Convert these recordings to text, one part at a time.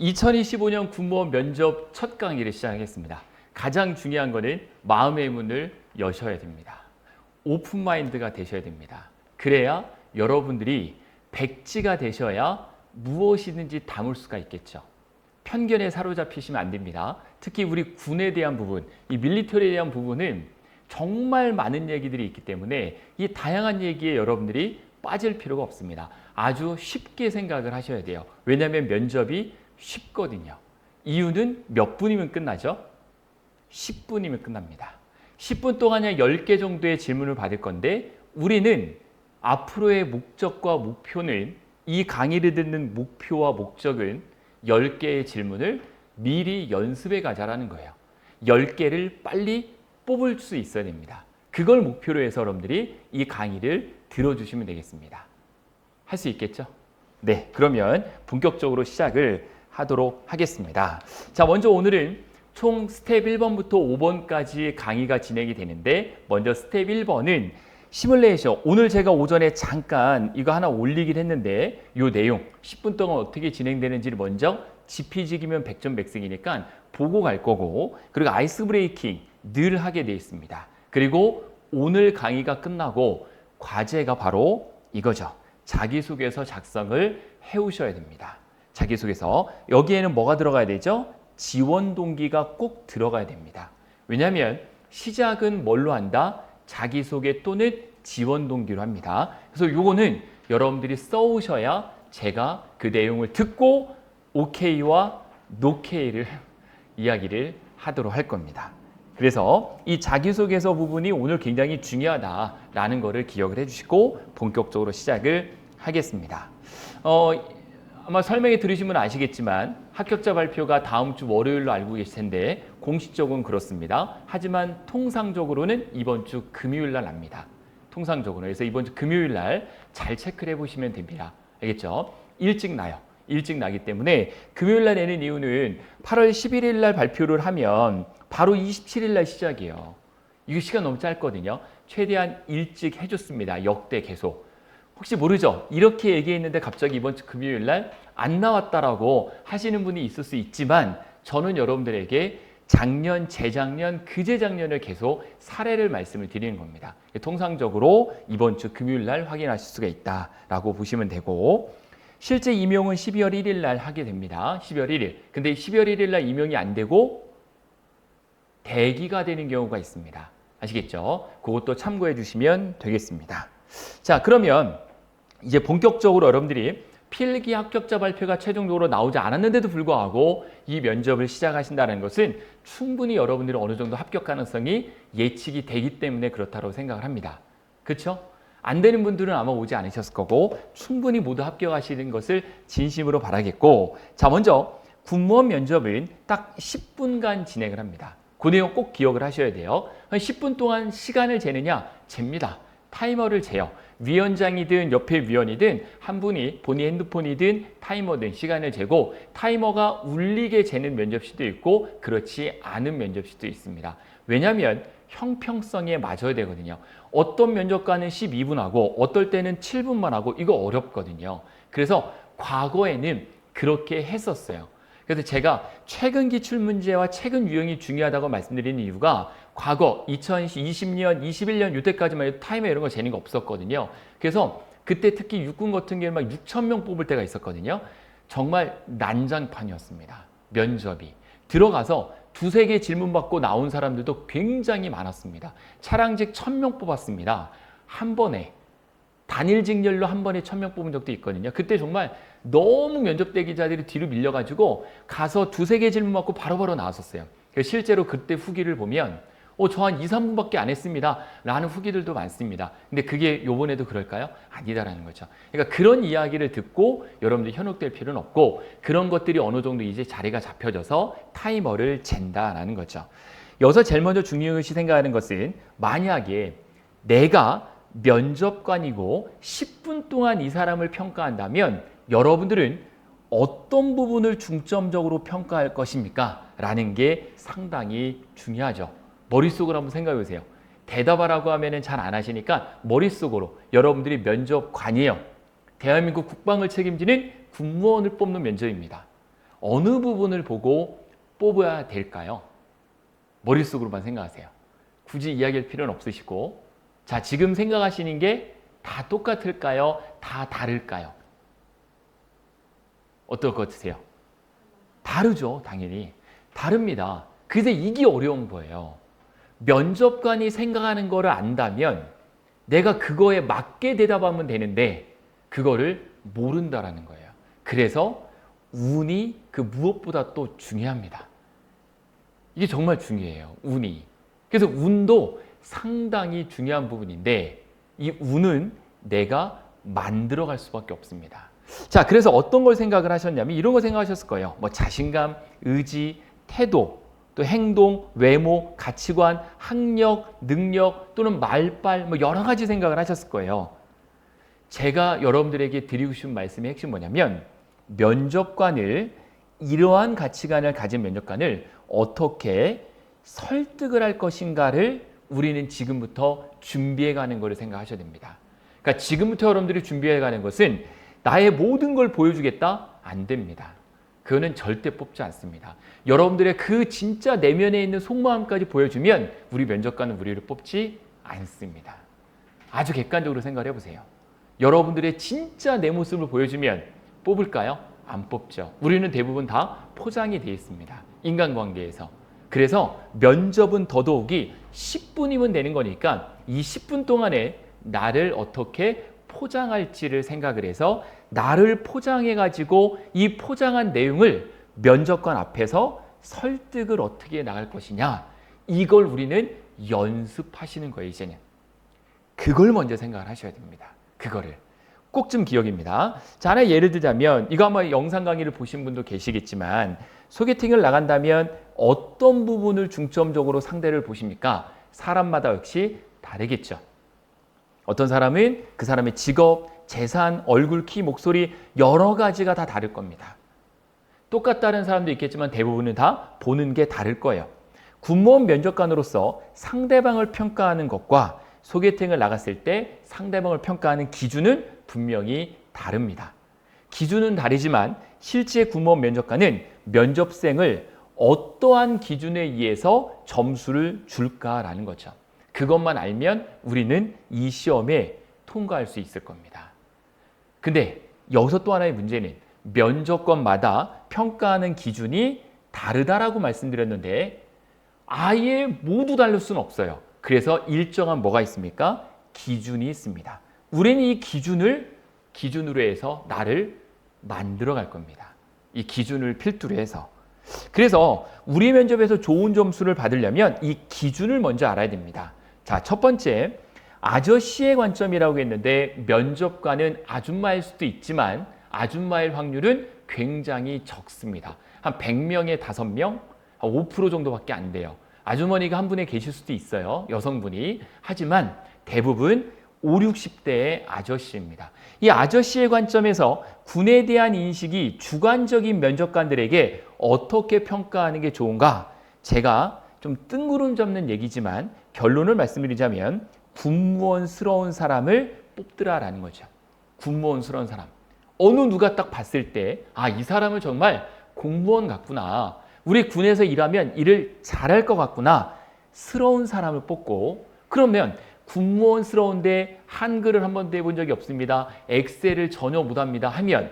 2025년 군무원 면접 첫 강의를 시작하겠습니다. 가장 중요한 거는 마음의 문을 여셔야 됩니다. 오픈 마인드가 되셔야 됩니다. 그래야 여러분들이 백지가 되셔야 무엇이든지 담을 수가 있겠죠. 편견에 사로잡히시면 안 됩니다. 특히 우리 군에 대한 부분, 이 밀리터리에 대한 부분은 정말 많은 얘기들이 있기 때문에 이 다양한 얘기에 여러분들이 빠질 필요가 없습니다. 아주 쉽게 생각을 하셔야 돼요. 왜냐하면 면접이 쉽거든요. 이유는 몇 분이면 끝나죠? 10분이면 끝납니다. 10분 동안에 10개 정도의 질문을 받을 건데 우리는 앞으로의 목적과 목표는 이 강의를 듣는 목표와 목적은 10개의 질문을 미리 연습해 가자라는 거예요. 10개를 빨리 뽑을 수 있어야 됩니다. 그걸 목표로 해서 여러분들이 이 강의를 들어주시면 되겠습니다. 할 수 있겠죠? 네, 그러면 본격적으로 시작을 하도록 하겠습니다. 자, 먼저 오늘은 총 스텝 1번부터 5번까지 강의가 진행이 되는데 먼저 스텝 1번은 시뮬레이션. 오늘 제가 오전에 잠깐 이거 하나 올리긴 했는데 이 내용 10분 동안 어떻게 진행되는지를 먼저 지피지기면 100점 백승이니까 보고 갈 거고 그리고 아이스 브레이킹 늘 하게 돼 있습니다. 그리고 오늘 강의가 끝나고 과제가 바로 이거죠. 자기소개서 작성을 해오셔야 됩니다. 자기소개서 여기에는 뭐가 들어가야 되죠? 지원 동기가 꼭 들어가야 됩니다. 왜냐하면 시작은 뭘로 한다? 자기소개 또는 지원 동기로 합니다. 그래서 요거는 여러분들이 써오셔야 제가 그 내용을 듣고 오케이와 노케이를 이야기를 하도록 할 겁니다. 그래서 이 자기소개서 부분이 오늘 굉장히 중요하다라는 것을 기억을 해주시고 본격적으로 시작을 하겠습니다. 어, 아마 설명회 들으시면 아시겠지만 합격자 발표가 다음 주 월요일로 알고 계실 텐데 공식적으로는 그렇습니다. 하지만 통상적으로는 이번 주 금요일 날 납니다. 통상적으로. 그래서 이번 주 금요일 날 잘 체크를 해보시면 됩니다. 알겠죠? 일찍 나요. 일찍 나기 때문에 금요일 날 내는 이유는 8월 11일 날 발표를 하면 바로 27일 날 시작이에요. 이거 시간 너무 짧거든요. 최대한 일찍 해줬습니다. 역대 계속. 혹시 모르죠? 이렇게 얘기했는데 갑자기 이번 주 금요일 날 안 나왔다라고 하시는 분이 있을 수 있지만 저는 여러분들에게 작년, 재작년, 그재작년을 계속 사례를 말씀을 드리는 겁니다. 통상적으로 이번 주 금요일 날 확인하실 수가 있다라고 보시면 되고 실제 임용은 12월 1일 날 하게 됩니다. 12월 1일. 근데 12월 1일 날 임용이 안 되고 대기가 되는 경우가 있습니다. 아시겠죠? 그것도 참고해 주시면 되겠습니다. 자, 그러면 이제 본격적으로 여러분들이 필기 합격자 발표가 최종적으로 나오지 않았는데도 불구하고 이 면접을 시작하신다는 것은 충분히 여러분들이 어느 정도 합격 가능성이 예측이 되기 때문에 그렇다고 생각을 합니다. 그렇죠? 안 되는 분들은 아마 오지 않으셨을 거고 충분히 모두 합격하시는 것을 진심으로 바라겠고 자 먼저 군무원 면접은 딱 10분간 진행을 합니다. 그 내용 꼭 기억을 하셔야 돼요. 10분 동안 시간을 재느냐? 잽니다. 타이머를 재요. 위원장이든 옆에 위원이든 한 분이 본인 핸드폰이든 타이머든 시간을 재고 타이머가 울리게 재는 면접시도 있고 그렇지 않은 면접시도 있습니다. 왜냐하면 형평성에 맞아야 되거든요. 어떤 면접관은 12분 하고 어떨 때는 7분만 하고 이거 어렵거든요. 그래서 과거에는 그렇게 했었어요. 그래서 제가 최근 기출 문제와 최근 유형이 중요하다고 말씀드리는 이유가 과거 2020년, 21년 이때까지만 해도 타이머 이런 거 재는 거 없었거든요. 그래서 그때 특히 육군 같은 경우는 막 6천 명 뽑을 때가 있었거든요. 정말 난장판이었습니다. 면접이. 들어가서 두세 개 질문 받고 나온 사람들도 굉장히 많았습니다. 차량직 1000명 뽑았습니다. 한 번에. 단일 직렬로 한 번에 1000명 뽑은 적도 있거든요. 그때 정말 너무 면접 대기자들이 뒤로 밀려가지고 가서 두세 개 질문 받고 바로바로 나왔었어요. 그래서 실제로 그때 후기를 보면 어, 저 한 2, 3분밖에 안 했습니다. 라는 후기들도 많습니다. 근데 그게 요번에도 그럴까요? 아니다라는 거죠. 그러니까 그런 이야기를 듣고 여러분들이 현혹될 필요는 없고 그런 것들이 어느 정도 이제 자리가 잡혀져서 타이머를 잰다라는 거죠. 여기서 제일 먼저 중요시 생각하는 것은 만약에 내가 면접관이고 10분 동안 이 사람을 평가한다면 여러분들은 어떤 부분을 중점적으로 평가할 것입니까? 라는 게 상당히 중요하죠. 머릿속으로 한번 생각해 보세요. 대답하라고 하면 잘 안 하시니까 머릿속으로 여러분들이 면접관이에요. 대한민국 국방을 책임지는 군무원을 뽑는 면접입니다. 어느 부분을 보고 뽑아야 될까요? 머릿속으로만 생각하세요. 굳이 이야기할 필요는 없으시고 자 지금 생각하시는 게 다 똑같을까요? 다 다를까요? 어떨 것 같으세요? 다르죠 당연히 다릅니다. 그래서 이게 어려운 거예요. 면접관이 생각하는 거를 안다면 내가 그거에 맞게 대답하면 되는데 그거를 모른다라는 거예요. 그래서 운이 그 무엇보다 또 중요합니다. 이게 정말 중요해요. 운이. 그래서 운도 상당히 중요한 부분인데 이 운은 내가 만들어 갈 수밖에 없습니다. 자, 그래서 어떤 걸 생각을 하셨냐면 이런 거 생각하셨을 거예요. 뭐 자신감, 의지, 태도, 또 행동, 외모, 가치관, 학력, 능력 또는 말빨 뭐 여러 가지 생각을 하셨을 거예요. 제가 여러분들에게 드리고 싶은 말씀의 핵심 뭐냐면 면접관을 이러한 가치관을 가진 면접관을 어떻게 설득을 할 것인가를 우리는 지금부터 준비해 가는 것을 생각하셔야 됩니다. 그러니까 지금부터 여러분들이 준비해 가는 것은 나의 모든 걸 보여주겠다? 안 됩니다. 그거는 절대 뽑지 않습니다. 여러분들의 그 진짜 내면에 있는 속마음까지 보여주면 우리 면접관은 우리를 뽑지 않습니다. 아주 객관적으로 생각해 보세요. 여러분들의 진짜 내 모습을 보여주면 뽑을까요? 안 뽑죠. 우리는 대부분 다 포장이 되어 있습니다. 인간관계에서. 그래서 면접은 더더욱이 10분이면 되는 거니까 이 10분 동안에 나를 어떻게 포장할지를 생각을 해서 나를 포장해 가지고 이 포장한 내용을 면접관 앞에서 설득을 어떻게 나갈 것이냐 이걸 우리는 연습하시는 거예요 이제는. 그걸 먼저 생각을 하셔야 됩니다 그거를. 꼭 좀 기억입니다. 자 하나 예를 들자면 이거 아마 영상 강의를 보신 분도 계시겠지만 소개팅을 나간다면 어떤 부분을 중점적으로 상대를 보십니까 사람마다 역시 다르겠죠 어떤 사람은 그 사람의 직업, 재산, 얼굴, 키, 목소리 여러 가지가 다 다를 겁니다. 똑같다는 사람도 있겠지만 대부분은 다 보는 게 다를 거예요. 군무원 면접관으로서 상대방을 평가하는 것과 소개팅을 나갔을 때 상대방을 평가하는 기준은 분명히 다릅니다. 기준은 다르지만 실제 군무원 면접관은 면접생을 어떠한 기준에 의해서 점수를 줄까라는 거죠. 그것만 알면 우리는 이 시험에 통과할 수 있을 겁니다. 근데 여기서 또 하나의 문제는 면접관마다 평가하는 기준이 다르다라고 말씀드렸는데 아예 모두 다를 수는 없어요. 그래서 일정한 뭐가 있습니까? 기준이 있습니다. 우리는 이 기준을 기준으로 해서 나를 만들어 갈 겁니다. 이 기준을 필두로 해서. 그래서 우리 면접에서 좋은 점수를 받으려면 이 기준을 먼저 알아야 됩니다. 자, 첫 번째, 아저씨의 관점이라고 했는데 면접관은 아줌마일 수도 있지만 아줌마일 확률은 굉장히 적습니다. 한 100명에 5명, 한5% 정도밖에 안 돼요. 아주머니가 한 분에 계실 수도 있어요. 여성분이. 하지만 대부분 5, 60대의 아저씨입니다. 이 아저씨의 관점에서 군에 대한 인식이 주관적인 면접관들에게 어떻게 평가하는 게 좋은가? 제가 좀 뜬구름 잡는 얘기지만 결론을 말씀드리자면 군무원스러운 사람을 뽑더라라는 거죠. 군무원스러운 사람. 어느 누가 딱 봤을 때, 아, 이 사람은 정말 공무원 같구나. 우리 군에서 일하면 일을 잘할 것 같구나. 스러운 사람을 뽑고, 그러면 군무원스러운데 한글을 한 번도 해본 적이 없습니다. 엑셀을 전혀 못합니다. 하면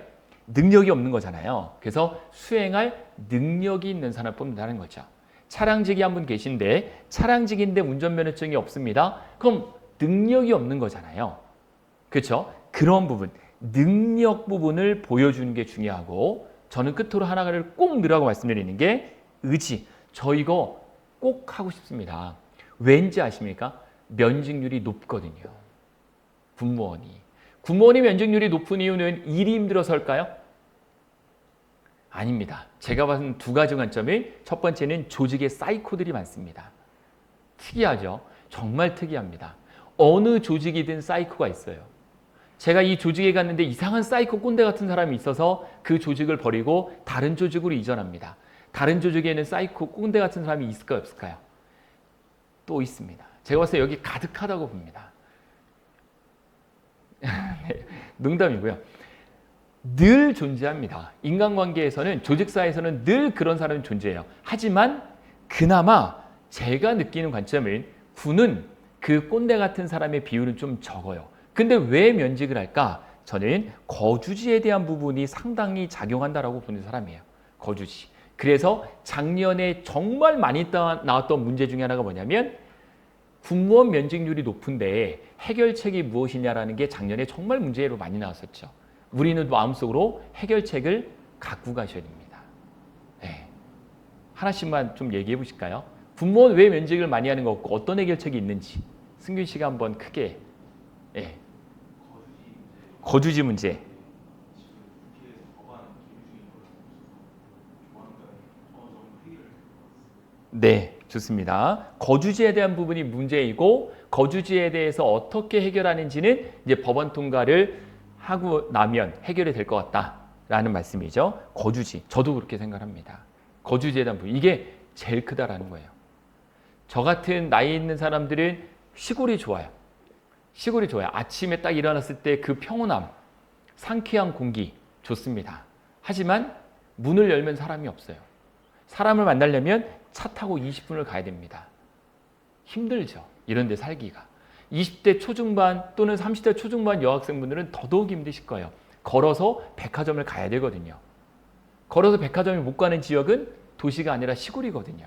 능력이 없는 거잖아요. 그래서 수행할 능력이 있는 사람을 뽑는다는 거죠. 차량직이 한 분 계신데 차량직인데 운전면허증이 없습니다. 그럼 능력이 없는 거잖아요. 그렇죠? 그런 부분, 능력 부분을 보여주는 게 중요하고 저는 끝으로 하나를 꼭 넣으라고 말씀드리는 게 의지. 저 이거 꼭 하고 싶습니다. 왠지 아십니까? 면직률이 높거든요. 군무원이. 군무원이 면직률이 높은 이유는 일이 힘들어서일까요? 아닙니다. 제가 봤은 두 가지 관점이 첫 번째는 조직의 사이코들이 많습니다. 특이하죠? 정말 특이합니다. 어느 조직이든 사이코가 있어요. 제가 이 조직에 갔는데 이상한 사이코 꼰대 같은 사람이 있어서 그 조직을 버리고 다른 조직으로 이전합니다. 다른 조직에는 사이코 꼰대 같은 사람이 있을까요? 없을까요? 또 있습니다. 제가 봤을 때 여기 가득하다고 봅니다. 네, 농담이고요. 늘 존재합니다. 인간관계에서는 조직사에서는 늘 그런 사람이 존재해요. 하지만 그나마 제가 느끼는 관점은 군은 그 꼰대 같은 사람의 비율은 좀 적어요. 근데 왜 면직을 할까? 저는 거주지에 대한 부분이 상당히 작용한다라고 보는 사람이에요. 거주지. 그래서 작년에 정말 많이 따- 나왔던 문제 중에 하나가 뭐냐면 군무원 면직률이 높은데 해결책이 무엇이냐라는 게 작년에 정말 문제로 많이 나왔었죠. 우리는 마음속으로 해결책을 갖고 가셔야 됩니다. 네. 하나씩만 좀 얘기해 보실까요? 군무원 왜 면직을 많이 하는 거 없고 어떤 해결책이 있는지 승균 씨가 한번 크게 예. 거주지 문제. 네, 좋습니다. 거주지에 대한 부분이 문제이고 거주지에 대해서 어떻게 해결하는지는 이제 법원 통과를 하고 나면 해결이 될 것 같다라는 말씀이죠. 거주지. 저도 그렇게 생각합니다. 거주지에 대한 부분. 이게 제일 크다라는 거예요. 저 같은 나이 있는 사람들은 시골이 좋아요. 시골이 좋아요. 아침에 딱 일어났을 때 그 평온함, 상쾌한 공기 좋습니다. 하지만 문을 열면 사람이 없어요. 사람을 만나려면 차 타고 20분을 가야 됩니다. 힘들죠. 이런 데 살기가. 20대 초중반 또는 30대 초중반 여학생분들은 더더욱 힘드실 거예요. 걸어서 백화점을 가야 되거든요. 걸어서 백화점을 못 가는 지역은 도시가 아니라 시골이거든요.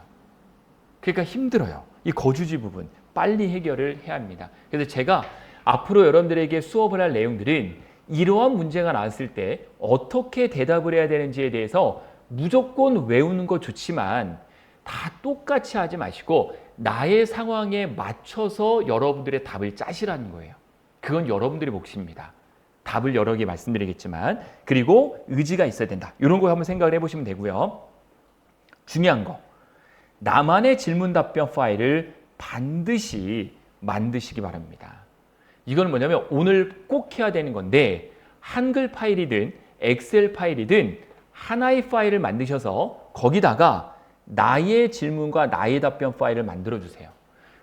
그러니까 힘들어요. 이 거주지 부분 빨리 해결을 해야 합니다. 그래서 제가 앞으로 여러분들에게 수업을 할 내용들은 이러한 문제가 나왔을 때 어떻게 대답을 해야 되는지에 대해서 무조건 외우는 거 좋지만 다 똑같이 하지 마시고 나의 상황에 맞춰서 여러분들의 답을 짜시라는 거예요. 그건 여러분들의 몫입니다. 답을 여러 개 말씀드리겠지만 그리고 의지가 있어야 된다. 이런 거 한번 생각을 해보시면 되고요. 중요한 거. 나만의 질문 답변 파일을 반드시 만드시기 바랍니다. 이건 뭐냐면 오늘 꼭 해야 되는 건데 한글 파일이든 엑셀 파일이든 하나의 파일을 만드셔서 거기다가 나의 질문과 나의 답변 파일을 만들어 주세요.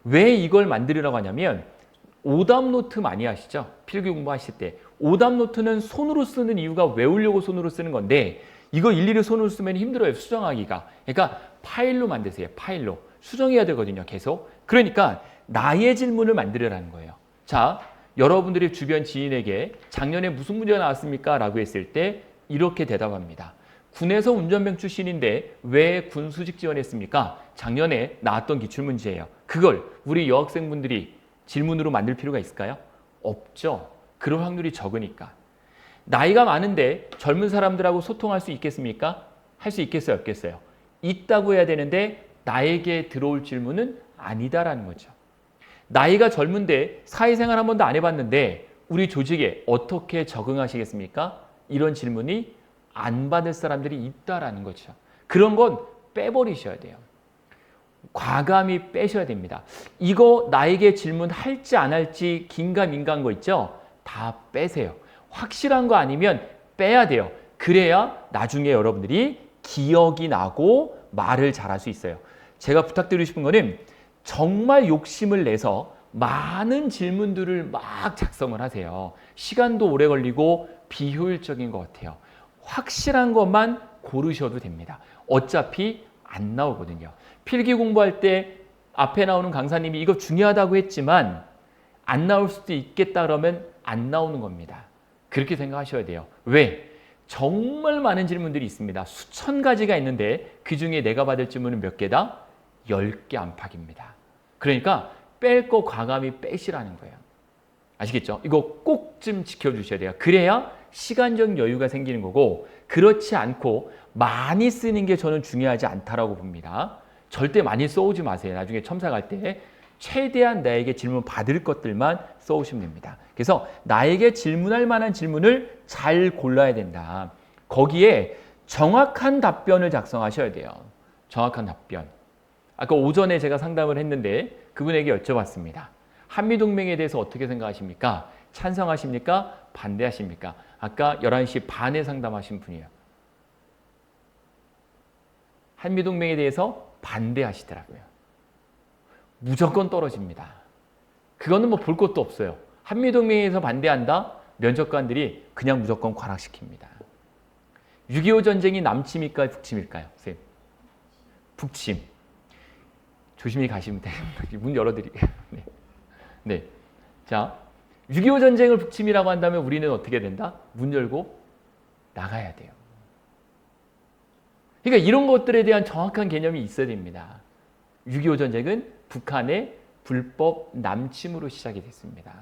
왜 이걸 만들으라고 하냐면 오답 노트 많이 하시죠? 필기 공부하실 때. 오답 노트는 손으로 쓰는 이유가 외우려고 손으로 쓰는 건데 이거 일일이 손으로 쓰면 힘들어요. 수정하기가. 그러니까 파일로 만드세요. 파일로. 수정해야 되거든요. 계속. 그러니까 나의 질문을 만들으라는 거예요. 자, 여러분들이 주변 지인에게 작년에 무슨 문제가 나왔습니까? 라고 했을 때 이렇게 대답합니다. 군에서 운전병 출신인데 왜 군 수직 지원했습니까? 작년에 나왔던 기출문제예요. 그걸 우리 여학생분들이 질문으로 만들 필요가 있을까요? 없죠. 그럴 확률이 적으니까. 나이가 많은데 젊은 사람들하고 소통할 수 있겠습니까? 할 수 있겠어요? 없겠어요? 있다고 해야 되는데 나에게 들어올 질문은 아니다라는 거죠. 나이가 젊은데 사회생활 한 번도 안 해봤는데 우리 조직에 어떻게 적응하시겠습니까? 이런 질문이 안 받을 사람들이 있다라는 거죠. 그런 건 빼버리셔야 돼요. 과감히 빼셔야 됩니다. 이거 나에게 질문 할지 안 할지 긴가민가한 거 있죠? 다 빼세요. 확실한 거 아니면 빼야 돼요. 그래야 나중에 여러분들이 기억이 나고 말을 잘할 수 있어요. 제가 부탁드리고 싶은 거는 정말 욕심을 내서 많은 질문들을 막 작성을 하세요. 시간도 오래 걸리고 비효율적인 것 같아요. 확실한 것만 고르셔도 됩니다. 어차피 안 나오거든요. 필기 공부할 때 앞에 나오는 강사님이 이거 중요하다고 했지만 안 나올 수도 있겠다 그러면 안 나오는 겁니다. 그렇게 생각하셔야 돼요. 왜? 정말 많은 질문들이 있습니다. 수천 가지가 있는데 그 중에 내가 받을 질문은 몇 개다? 10개 안팎입니다. 그러니까 뺄 거 과감히 빼시라는 거예요. 아시겠죠? 이거 꼭 좀 지켜주셔야 돼요. 그래야 시간적 여유가 생기는 거고 그렇지 않고 많이 쓰는 게 저는 중요하지 않다라고 봅니다. 절대 많이 써오지 마세요. 나중에 첨사 갈때 최대한 나에게 질문 받을 것들만 써오시면 됩니다. 그래서 나에게 질문할 만한 질문을 잘 골라야 된다. 거기에 정확한 답변을 작성하셔야 돼요. 정확한 답변. 아까 오전에 제가 상담을 했는데 그분에게 여쭤봤습니다. 한미동맹에 대해서 어떻게 생각하십니까? 찬성하십니까? 반대하십니까? 아까 11시 반에 상담하신 분이에요. 한미동맹에 대해서 반대하시더라고요. 무조건 떨어집니다. 그거는 뭐 볼 것도 없어요. 한미동맹에서 반대한다? 면접관들이 그냥 무조건 관학시킵니다. 6.25 전쟁이 남침일까요? 북침일까요? 선생님. 북침. 조심히 가시면 됩니다. 문 열어드릴게요. 네. 네. 자, 6.25 전쟁을 북침이라고 한다면 우리는 어떻게 된다? 문 열고 나가야 돼요. 그러니까 이런 것들에 대한 정확한 개념이 있어야 됩니다. 6.25 전쟁은 북한의 불법 남침으로 시작이 됐습니다.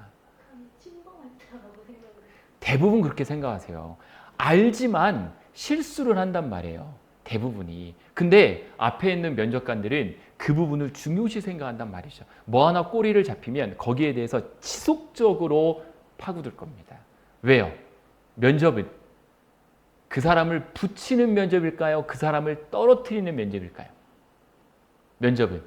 대부분 그렇게 생각하세요. 알지만 실수를 한단 말이에요. 대부분이. 근데 앞에 있는 면접관들은 그 부분을 중요시 생각한단 말이죠. 뭐 하나 꼬리를 잡히면 거기에 대해서 지속적으로 파고들 겁니다. 왜요? 면접은 그 사람을 붙이는 면접일까요? 그 사람을 떨어뜨리는 면접일까요? 면접은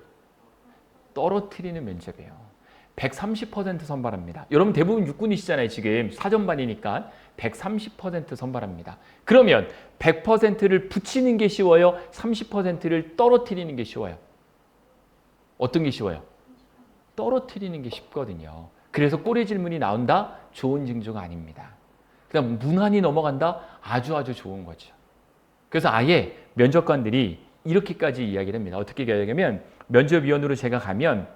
떨어뜨리는 면접이에요. 130% 선발합니다. 여러분 대부분 육군이시잖아요. 지금 사전반이니까 130% 선발합니다. 그러면 100%를 붙이는 게 쉬워요? 30%를 떨어뜨리는 게 쉬워요? 어떤 게 쉬워요? 떨어뜨리는 게 쉽거든요. 그래서 꼬리 질문이 나온다? 좋은 징조가 아닙니다. 그 다음 무난히 넘어간다? 아주 아주 좋은 거죠. 그래서 아예 면접관들이 이렇게까지 이야기를 합니다. 어떻게 이야기하냐면 면접위원으로 제가 가면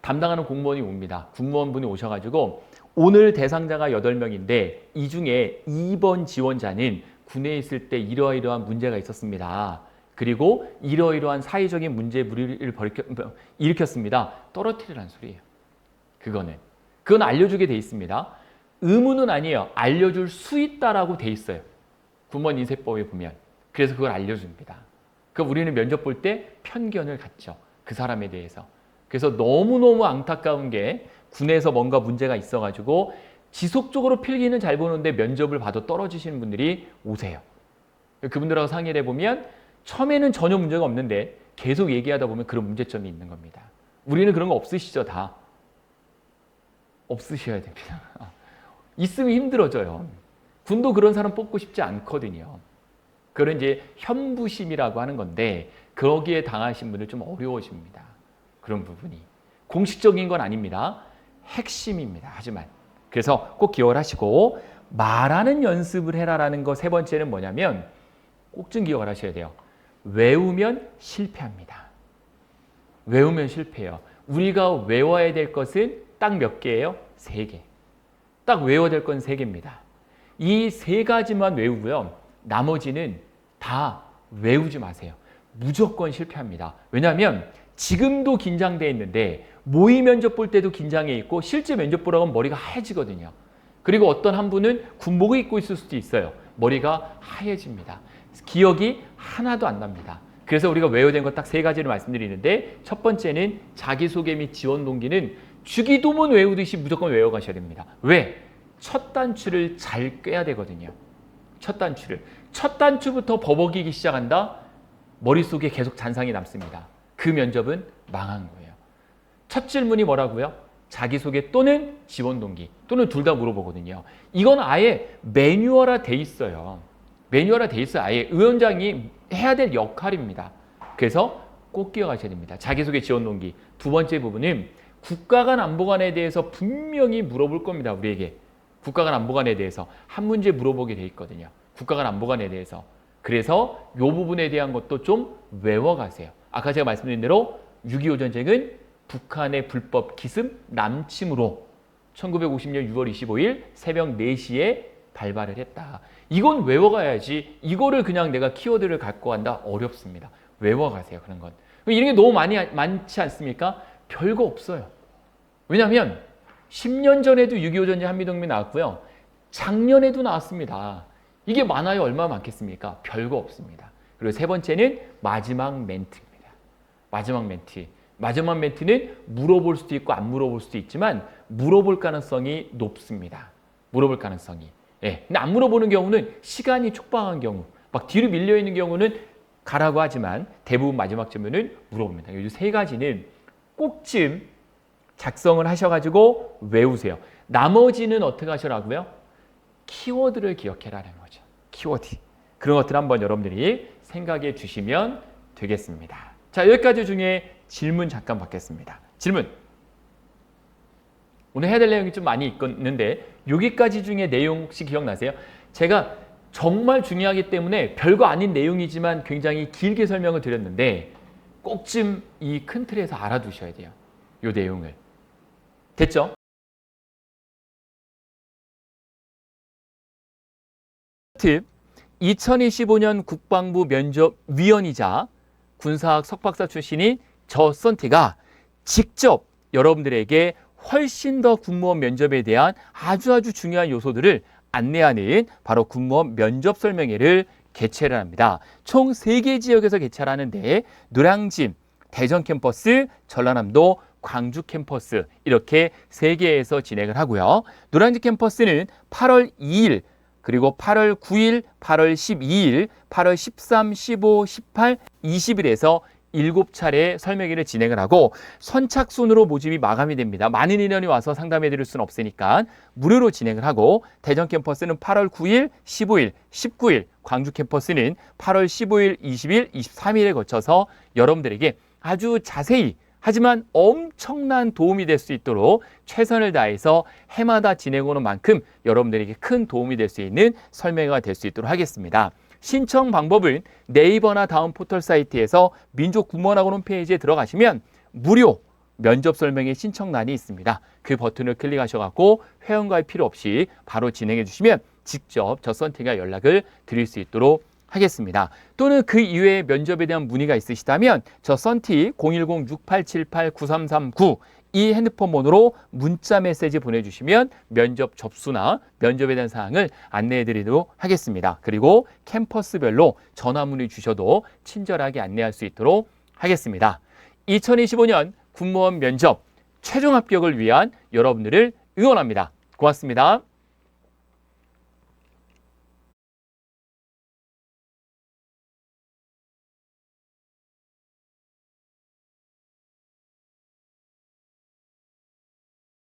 담당하는 공무원이 옵니다. 공무원분이 오셔가지고 오늘 대상자가 8명인데 이 중에 2번 지원자는 군에 있을 때 이러이러한 문제가 있었습니다. 그리고 이러이러한 사회적인 문제를 벌이켜- 일으켰습니다. 떨어뜨리라는 소리예요. 그거는. 그건 알려주게 돼 있습니다. 의무는 아니에요. 알려줄 수 있다라고 돼 있어요. 군무원 인쇄법에 보면. 그래서 그걸 알려줍니다. 그 우리는 면접 볼 때 편견을 갖죠. 그 사람에 대해서. 그래서 너무너무 안타까운 게 군에서 뭔가 문제가 있어가지고 지속적으로 필기는 잘 보는데 면접을 봐도 떨어지시는 분들이 오세요. 그분들하고 상의를 해보면 처음에는 전혀 문제가 없는데 계속 얘기하다 보면 그런 문제점이 있는 겁니다. 우리는 그런 거 없으시죠, 다? 없으셔야 됩니다. 있으면 힘들어져요. 군도 그런 사람 뽑고 싶지 않거든요. 그런 이제 현부심이라고 하는 건데 거기에 당하신 분들 좀 어려워집니다. 그런 부분이 공식적인 건 아닙니다. 핵심입니다. 하지만 그래서 꼭 기억을 하시고 말하는 연습을 해라라는 거 세 번째는 뭐냐면 꼭 좀 기억을 하셔야 돼요. 외우면 실패합니다. 외우면 실패해요. 우리가 외워야 될 것은 딱 몇 개예요? 세 개. 딱 외워야 될 건 세 개입니다. 이 세 가지만 외우고요. 나머지는 다 외우지 마세요. 무조건 실패합니다. 왜냐하면 지금도 긴장돼 있는데 모의 면접 볼 때도 긴장해 있고 실제 면접 보러 가면 머리가 하얘지거든요. 그리고 어떤 한 분은 군복을 입고 있을 수도 있어요. 머리가 하얘집니다. 기억이 하나도 안 납니다. 그래서 우리가 되는 것딱 세 가지를 말씀드리는데 첫 번째는 자기소개 및 지원 동기는 주기도문 외우듯이 무조건 외워가셔야 됩니다. 왜? 첫 단추를 잘 꿰야 되거든요. 첫 단추를. 첫 단추부터 버벅이기 시작한다? 머릿속에 계속 잔상이 남습니다. 그 면접은 망한 거예요. 첫 질문이 뭐라고요? 자기소개 또는 지원 동기 또는 둘 다 물어보거든요. 이건 아예 매뉴얼화 돼 있어요. 매뉴얼화 돼 있어요. 아예 위원장이 해야 될 역할입니다. 그래서 꼭 기억하셔야 됩니다. 자기소개 지원 동기. 두 번째 부분은 국가간 안보관에 대해서 분명히 물어볼 겁니다. 우리에게. 국가간 안보관에 대해서 한 문제 물어보게 돼 있거든요. 국가간 안보관에 대해서. 그래서 이 부분에 대한 것도 좀 외워가세요. 아까 제가 말씀드린 대로 6.25 전쟁은 북한의 불법 기습 남침으로 1950년 6월 25일 새벽 4시에 발발을 했다. 이건 외워가야지 이거를 그냥 내가 키워드를 갖고 한다 어렵습니다. 외워가세요 그런 건. 이런 게 너무 많이 많지 않습니까? 별거 없어요. 왜냐하면 10년 전에도 6.25 전쟁 한미동맹 나왔고요. 작년에도 나왔습니다. 이게 많아요? 얼마 많겠습니까? 별거 없습니다. 그리고 세 번째는 마지막 멘트입니다. 마지막 멘트. 마지막 멘트는 물어볼 수도 있고 안 물어볼 수도 있지만 물어볼 가능성이 높습니다. 물어볼 가능성이. 예. 근데 안 물어보는 경우는 시간이 촉박한 경우, 막 뒤로 밀려 있는 경우는 가라고 하지만 대부분 마지막 질문은 물어봅니다. 이 세 가지는 꼭좀 작성을 하셔가지고 외우세요. 나머지는 어떻게 하시라고요? 키워드를 기억해라는 거죠. 키워드. 그런 것들 한번 여러분들이 생각해 주시면 되겠습니다. 자, 여기까지 중에 질문 잠깐 받겠습니다. 질문. 오늘 해야 될 내용이 좀 많이 있는데 여기까지 중에 내용 혹시 기억나세요? 제가 정말 중요하기 때문에 별거 아닌 내용이지만 굉장히 길게 설명을 드렸는데 꼭 좀 이 큰 틀에서 알아두셔야 돼요. 이 내용을. 됐죠? 팁 2025년 국방부 면접 위원이자 군사학 석박사 출신인 저 썬티가 직접 여러분들에게 훨씬 더 군무원 면접에 대한 아주 아주 중요한 요소들을 안내하는 바로 군무원 면접 설명회를 개최를 합니다. 총 3개 지역에서 개최를 하는데 노량진, 대전 캠퍼스, 전라남도, 광주 캠퍼스 이렇게 3개에서 진행을 하고요. 노량진 캠퍼스는 8월 2일 그리고 8월 9일, 8월 12일, 8월 13, 15, 18, 20일에서 7차례 설명회를 진행을 하고 선착순으로 모집이 마감이 됩니다. 많은 인원이 와서 상담해 드릴 수는 없으니까 무료로 진행을 하고 대전 캠퍼스는 8월 9일, 15일, 19일, 광주 캠퍼스는 8월 15일, 20일, 23일에 거쳐서 여러분들에게 아주 자세히 하지만 엄청난 도움이 될 수 있도록 최선을 다해서 해마다 진행 오는 만큼 여러분들에게 큰 도움이 될 수 있는 설명회가 될 수 있도록 하겠습니다. 신청 방법은 네이버나 다음 포털 사이트에서 민족군무원학원 홈페이지에 들어가시면 무료 면접 설명회 신청란이 있습니다. 그 버튼을 클릭하셔갖고 회원가입 필요 없이 바로 진행해 주시면 직접 저 썬티가 연락을 드릴 수 있도록 하겠습니다. 또는 그 이외에 면접에 대한 문의가 있으시다면 저 썬티 010-6878-9339 이 핸드폰 번호로 문자 메시지 보내주시면 면접 접수나 면접에 대한 사항을 안내해 드리도록 하겠습니다. 그리고 캠퍼스별로 전화 문의 주셔도 친절하게 안내할 수 있도록 하겠습니다. 2025년 군무원 면접 최종 합격을 위한 여러분들을 응원합니다. 고맙습니다.